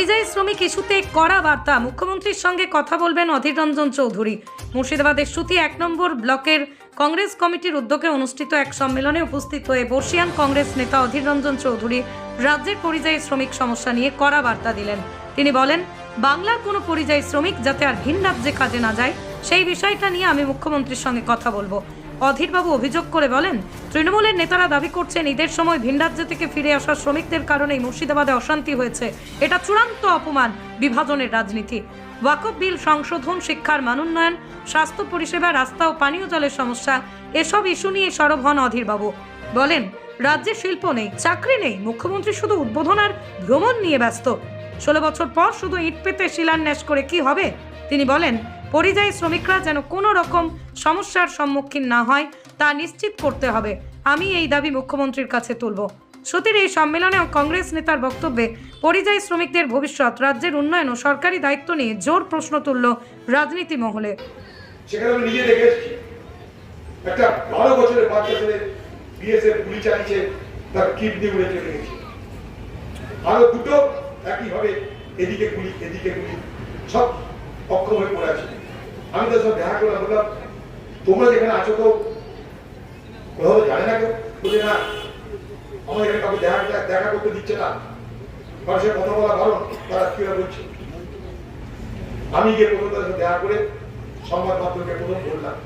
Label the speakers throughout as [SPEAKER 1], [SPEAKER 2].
[SPEAKER 1] পরিযায়ী শ্রমিক ইস্যুতে কড়া বার্তা। মুখ্যমন্ত্রীর সঙ্গে কথা বলবেন অধীর রঞ্জন চৌধুরী। মুর্শিদাবাদের সুতি এক নম্বর ব্লকের কংগ্রেস কমিটির উদ্যোগে অনুষ্ঠিত এক সম্মেলনে উপস্থিত হয়ে বর্ষিয়ান কংগ্রেস নেতা অধীর রঞ্জন চৌধুরী রাজ্যের পরিযায়ী শ্রমিক সমস্যা নিয়ে কড়া বার্তা দিলেন। তিনি বলেন, বাংলার কোনো পরিযায়ী শ্রমিক যাতে আর ভিন রাজ্যে কাজে না যায়, সেই বিষয়টা নিয়ে আমি মুখ্যমন্ত্রীর সঙ্গে কথা বলব। অধীরবাবু অভিযোগ করে বলেন, তৃণমূলের নেতারা দাবি করছেন ঈদের সময় ভিন রাজ্য থেকে ফিরে আসা শ্রমিকদের কারণেই মুর্শিদাবাদে অশান্তি হয়েছে। এটা চূড়ান্ত অপমান, বিভাজনের রাজনীতি। ওয়াকফ বিল সংশোধন, শিক্ষার মানোন্নয়ন, স্বাস্থ্য পরিষেবা, রাস্তা ও পানীয় জলের সমস্যা, এসব ইস্যু নিয়ে সরব হন অধীরবাবু। বলেন, রাজ্যে শিল্প নেই, চাকরি নেই, মুখ্যমন্ত্রী শুধু উদ্বোধন আর ভ্রমণ নিয়ে ব্যস্ত। ষোলো বছর পর শুধু ইট পেতে শিলান্যাস করে কি হবে? তিনি বলেন, পরিযায়ী শ্রমিকরা যেন কোনো রকম সমস্যার সম্মুখীন না হয়, তা নিশ্চিত করতে হবে। আমি এই দাবি মুখ্যমন্ত্রীর কাছে তুলব। সতীর এই সম্মেলনে কংগ্রেস নেতার বক্তব্যে পরিযায়ী শ্রমিকদের ভবিষ্যৎ, রাজ্যের উন্নয়ন ও সরকারি দায়িত্ব নিয়ে জোর প্রশ্ন তুলল রাজনীতি মহলে।
[SPEAKER 2] আমি আরও দুটো এদিকে গুলি এদিকে গুলি, সব অক্ষম হয়ে পড়ে আছে। আমি তো সব দেখা করে বললাম তোমরা যেখানে আছো তো কোথাও জানে না কেউ? না, আমার এখানে কাউকে দেখা দেখা করতে দিচ্ছে না। মানুষের কথা বলা বারণ, তারা কিরা বলছে? আমি গিয়ে প্রথম তাদের দেখা করে সংবাদ মাধ্যমকে প্রথম বললাম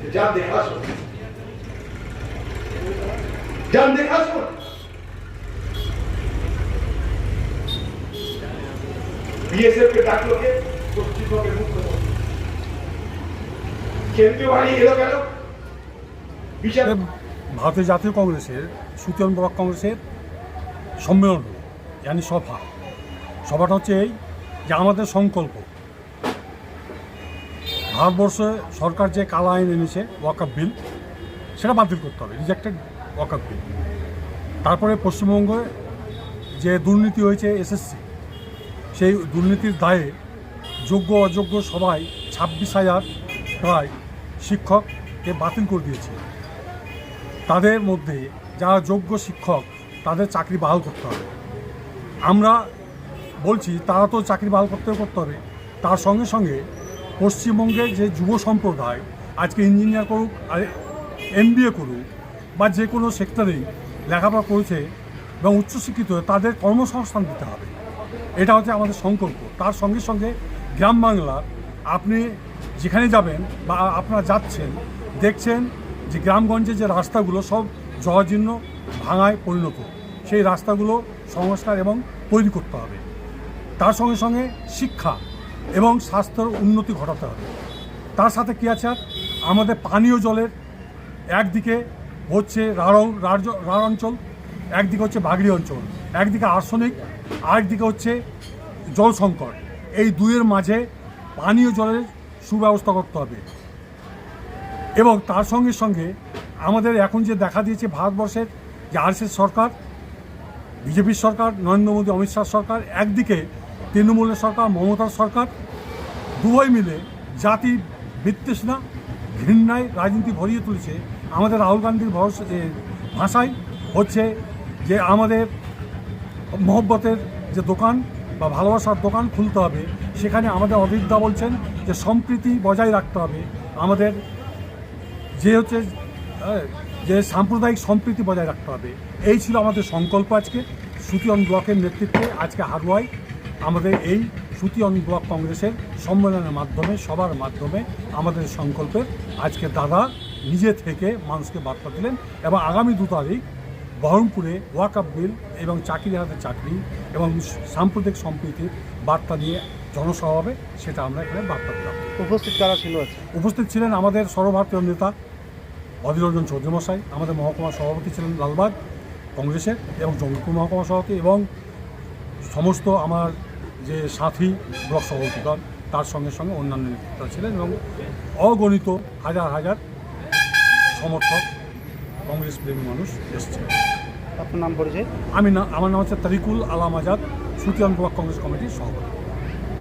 [SPEAKER 2] যে, যান, দেখে আসুন। যান, দেখে বিএসএফ কে ডাকলো কে পশ্চিমবঙ্গের মুখ্যমন্ত্রী কেন্দ্রীয় বাহিনী এলো কেন বিচার
[SPEAKER 3] ভারতীয় জাতীয় কংগ্রেসের সুতন ব্লক কংগ্রেসের সম্মেলন ইয়ানি সভা। সভাটা হচ্ছে এই যে আমাদের সংকল্প, ভারতবর্ষে সরকার যে কালা আইন এনেছে ওয়াকআপ বিল, সেটা বাতিল করতে হবে রিজেক্টেড ওয়াকআপ বিল। তারপরে পশ্চিমবঙ্গে যে দুর্নীতি হয়েছে এসএসসি, সেই দুর্নীতির দায়ে যোগ্য অযোগ্য সবাই ছাব্বিশ হাজার প্রায় শিক্ষককে বাতিল করে দিয়েছে। তাদের মধ্যে যারা যোগ্য শিক্ষক, তাদের চাকরি বাহাল করতে হবে। আমরা বলছি, তারা তো চাকরি বাহাল করতে করতে হবে। তার সঙ্গে সঙ্গে পশ্চিমবঙ্গের যে যুব সম্প্রদায় আজকে ইঞ্জিনিয়ার করুক, আর এম করুক, বা যে কোনো সেক্টরেই লেখাপড়া করেছে এবং উচ্চশিক্ষিত, তাদের কর্মসংস্থান দিতে হবে। এটা হচ্ছে আমাদের সংকল্প। তার সঙ্গে সঙ্গে গ্রাম বাংলার আপনি যেখানে যাবেন বা আপনারা যাচ্ছেন, দেখছেন যে গ্রামগঞ্জে যে রাস্তাগুলো সব জরাজীর্ণ ভাঙায় পরিণত। সেই রাস্তাগুলো সংস্কার এবং তৈরি করতে হবে। তার সঙ্গে সঙ্গে শিক্ষা এবং স্বাস্থ্যের উন্নতি ঘটাতে হবে। তার সাথে কী আছে আমাদের পানীয় জলের একদিকে হচ্ছে রাড় রাড়- অঞ্চল একদিকে হচ্ছে বাগড়ি অঞ্চল, একদিকে আর্সনিক, আরেকদিকে হচ্ছে জল সংকট এই দুইয়ের মাঝে পানীয় জলের সুব্যবস্থা করতে হবে। এবং তার সঙ্গে সঙ্গে আমাদের এখন যে দেখা দিয়েছে ভারতবর্ষের যে আরএসএস সরকার, বিজেপির সরকার, নরেন্দ্র মোদী, অমিত শাহ সরকার, একদিকে তৃণমূলের সরকার মমতার সরকার দুই মিলে জাতি বিতৃষ্ণা, ঘৃণায় রাজনীতি ভরিয়ে তুলেছে। আমাদের রাহুল গান্ধীর ভাষায় হচ্ছে যে আমাদের মহব্বতের যে দোকান বা ভালোবাসার দোকান খুলতে হবে সেখানে আমাদের অদিতদা বলছেন যে সম্প্রীতি বজায় রাখতে হবে। আমাদের যে হচ্ছে আহ, যে সাম্প্রদায়িক সম্প্রীতি বজায় রাখতে হবে। এই ছিল আমাদের সংকল্প আজকে সুতিয়ন ব্লকের নেতৃত্বে আজকে হারোয়ায় আমাদের এই সুতিয়ন ব্লক কংগ্রেসের সম্মেলনের মাধ্যমে সবার মাধ্যমে আমাদের সংকল্পের আজকে দাদা নিজে থেকে মানুষকে বার্তা দিলেন এবং আগামী দু তারিখ বহরমপুরে ওয়াকআপ বিল এবং চাকরি হাতে চাকরি এবং সাম্প্রদায়িক সম্প্রীতির বার্তা নিয়ে জনসভা হবে সেটা আমরা এখানে বার্তা দিলাম।
[SPEAKER 4] উপস্থিত কারা ছিল
[SPEAKER 3] উপস্থিত ছিলেন আমাদের সর্বভারতীয় নেতা অধীররঞ্জন চৌধুরী মশাই আমাদের মহকুমা সভাপতি ছিলেন লালবাগ কংগ্রেসের এবং জঙ্গিপুর মহকুমা সভাপতি এবং সমস্ত আমার যে সাথী ব্লক সভাপতিগণ তার সঙ্গে সঙ্গে অন্যান্য নেতৃত্ব ছিলেন এবং অগণিত হাজার হাজার সমর্থক কংগ্রেস প্রেমী মানুষ এসছে।
[SPEAKER 4] আপনার নাম পরিচয়?
[SPEAKER 3] আমি না আমার নাম হচ্ছে তারিকুল আলাম আজাদ সুতিয়ান ব্লক কংগ্রেস কমিটির সভাপতি।